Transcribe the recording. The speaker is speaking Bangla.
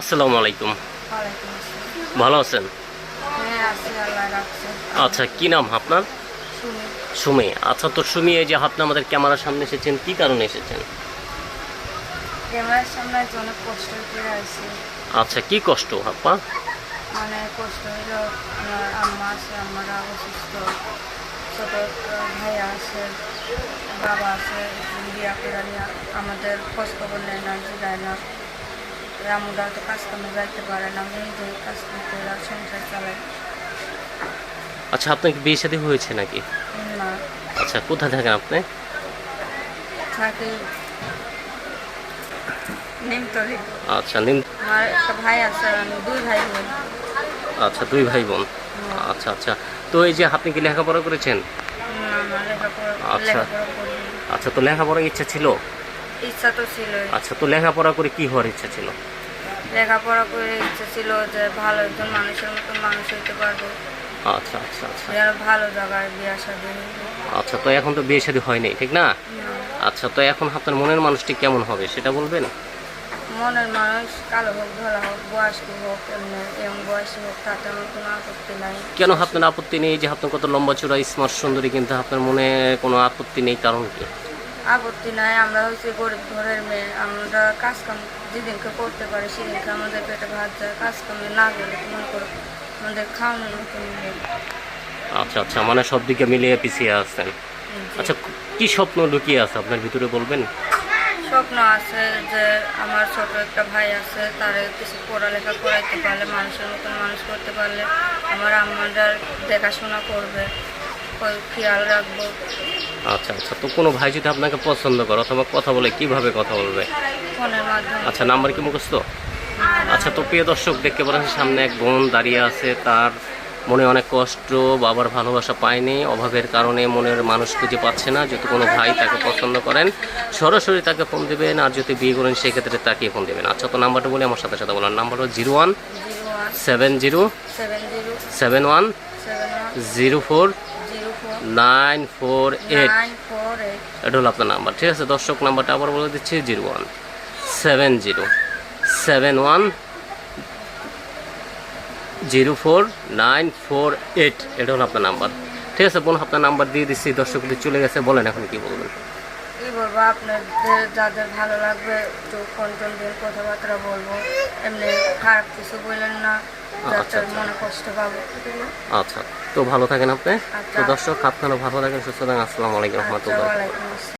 আসসালামু আলাইকুম। ভালো আছেন? হ্যাঁ আচ্ছা কি নাম আপনার? সুমি। আচ্ছা তো সুমি এই যে আপনি আমাদের ক্যামেরার সামনে এসেছেন কি কারণে এসেছেন? ক্যামেরার সামনে অনেক কষ্ট করে আছি আচ্ছা কি কষ্ট আপা? মানে কষ্ট আম্মা আছে আম্মারা অসুস্থ। ছোট একটা ভাইয়া আছে বাবা আছে বিয়া করে আমাদের খোঁজ খবর নেয় না জিগায় না। রামুদা তো কাজ কামে যাইতে পারে না আমি নিজেই কাজ কাম করে সংসার চালাই আচ্ছা বিয়ে শাদী হয়েছে নাকি? না। আচ্ছা কোথায় থাকেন আপনি? থাকি নিমতলি। আচ্ছা নিম আমার একটা ভাই আছে দুই ভাই বোন। আচ্ছা দুই ভাই বোন। আচ্ছা আচ্ছা। তো এই যে আপনি কি লেখাপড়া করেছেন? আচ্ছা। আচ্ছা তো লেখাপড়ার ইচ্ছা ছিল? ইচ্ছা তো ছিল আচ্ছা তো লেখাপড়া করে কি হওয়ার ইচ্ছা ছিল? লেখাপড়া করে ইচ্ছা ছিল যে ভালো একজন মানুষের মতো মানুষ হইতে পারব। আচ্ছা আচ্ছা আচ্ছা। যেন ভালো জায়গায় বিয়া শাদী আচ্ছা তো এখন তো বিয়ে শাদী হয়নি ঠিক না? আচ্ছা তো এখন আপনার মনের মানুষটি কেমন হবে সেটা বলবেন? মনের মানুষ কালো হোক ধলা হোক বয়স্ক হোক এমনি এমন বয়সী হোক তাতে আমার কোনো আপত্তি নাই। কেন আপনার আপত্তি নেই? যে আপনার কত লম্বা চূড়া স্মার্ট সুন্দরী কিন্তু আপনার মনে কোনো আপত্তি নেই কারণ কি? আপত্তি নাই আমরা হচ্ছে গরিব ঘরের মেয়ে আমরা কাজ কাম যেদিনকে করতে পারি সেদিনকে আমাদের পেটে ভাত যায় কাজ কামে না গেলে মনে করো আমাদের খাওয়ানোর মতো নেই। আচ্ছা আচ্ছা মানে সব দিকে মিলিয়ে পিছিয়ে আসছেন আচ্ছা কি স্বপ্ন লুকিয়ে আছে আপনার ভিতরে বলবেন? স্বপ্ন আছে যে আমার ছোট একটা ভাই আছে তারে কিছু পড়ালেখা করাইতে পারলে মানুষের মতন মানুষ করতে পারলে আমার আম্মাটার দেখাশোনা করবে। খেয়াল রাখব। আচ্ছা আচ্ছা তো কোনো ভাই যদি আপনাকে পছন্দ করে অথবা কথা বলে কীভাবে কথা বলবে? ফোনের মাধ্যমে। আচ্ছা নাম্বার কি মুখস্থ? আচ্ছা তো প্রিয় দর্শক দেখতে পারেন সামনে এক বোন দাঁড়িয়ে আছে। তার মনে অনেক কষ্ট বাবার ভালোবাসা পায়নি। অভাবের কারণে মনের মানুষ খুঁজে পাচ্ছে না। যদি কোনো ভাই তাকে পছন্দ করেন সরাসরি তাকে ফোন দেবেন। আর যদি বিয়ে করেন সেক্ষেত্রে তাকে ফোন দেবেন। আচ্ছা তো নাম্বারটা বলে আমার সাথে সাথে বলার। নাম্বার হলো zero one seven zero seven one zero four nine four eight. এটা হলো আপনার নাম্বার ঠিক আছে? দর্শক নাম্বারটা আবার বলে দিচ্ছি zero one. Seven zero seven one zero four nine four eight. এটা হলো আপনার নাম্বার ঠিক আছে? বোন আপনার নাম্বার দিয়ে দিচ্ছি দর্শকদের চলে গেছে বলেন এখন কি বলবেন? কি বলব আপনাদের যাদের ভালো লাগবে একটু ফোন দিয়ে কথাবার্তা বলব এমনি খারাপ কিছু বললেন না। আচ্ছা, আচ্ছা। মনে কষ্ট পাবো আচ্ছা তো ভালো থাকেন আপনি। তো আচ্ছা। দর্শক আপনারা ভালো থাকেন সুস্থ থাকেন। আসসালামু আলাইকুম আচ্ছা রহমতুল্লাহ।